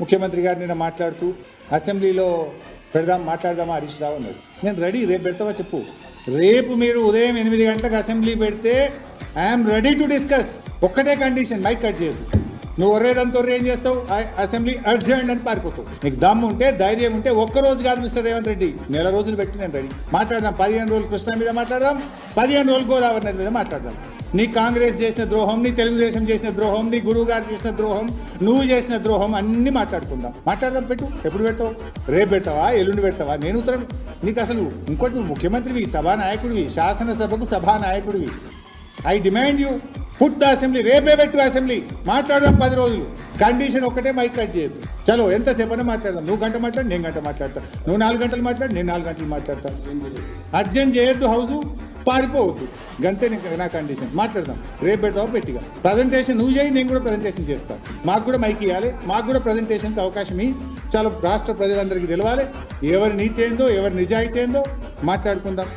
ముఖ్యమంత్రి గారు నిన్న మాట్లాడుతూ అసెంబ్లీలో పెడదాం మాట్లాడదామా హరీష్ రావు అన్నాడు నేను రెడీ రేపు పెడతావా చెప్పు. రేపు మీరు ఉదయం ఎనిమిది గంటలకు అసెంబ్లీ పెడితే ఐఎమ్ రెడీ టు డిస్కస్ ఒక్కటే కండిషన్ మైక్ కట్ చేయదు నువ్వు ఒర్రేదంతా ఏం చేస్తావు? అసెంబ్లీ అర్జెంట్ అని పారిపోతావు. నీకు దమ్ము ఉంటే ధైర్యం ఉంటే ఒక్క రోజు కాదు మిస్టర్ రేవంత్ రెడ్డి. నెల రోజులు పెట్టి నేను రెడీ. మాట్లాడదాం. పదిహేను రోజులు కృష్ణ మీద మాట్లాడదాం. పదిహేను రోజులు గోదావరి నది మీద మాట్లాడదాం. నీ కాంగ్రెస్ చేసిన ద్రోహం నీ తెలుగుదేశం చేసిన ద్రోహం నీ గురువు గారు చేసిన ద్రోహం నువ్వు చేసిన ద్రోహం అన్ని మాట్లాడుకుందాం. మాట్లాడడం పెట్టు. ఎప్పుడు పెట్టావు రేపు పెట్టావా ఎల్లుండి పెట్టావా నేను ఉత్తరం నీకు అసలు ఇంకోటి నువ్వు ముఖ్యమంత్రివి సభా నాయకుడివి శాసనసభకు సభానాయకుడివి. I demand you put assembly రేపే పెట్టు అసెంబ్లీ. మాట్లాడదాం పది రోజులు. కండిషన్ ఒక్కటే మైక్ కట్ చేయొద్దు. చలో ఎంతసేపు అయినా మాట్లాడదాం. నువ్వు గంట మాట్లాడు నేను గంట మాట్లాడతా. నువ్వు నాలుగు గంటలు మాట్లాడు నేను నాలుగు గంటలు మాట్లాడతా. అర్జెంట్ చేయొద్దు హౌజు. పారిపోవద్దు. గంతే నా కండిషన్ మాట్లాడదాం. రేపు పెట్టావు పెట్టిగా. ప్రజెంటేషన్ నువ్వు చేయి నేను కూడా ప్రజెంటేషన్ చేస్తాను మాకు కూడా మైక్ ఇవ్వాలి మాకు కూడా ప్రజెంటేషన్కి అవకాశం ఇ చాలా రాష్ట్ర ప్రజలందరికీ తెలవాలి. ఎవరి నీతి ఏందో ఎవరి నిజాయితీ ఏందో మాట్లాడుకుందాం.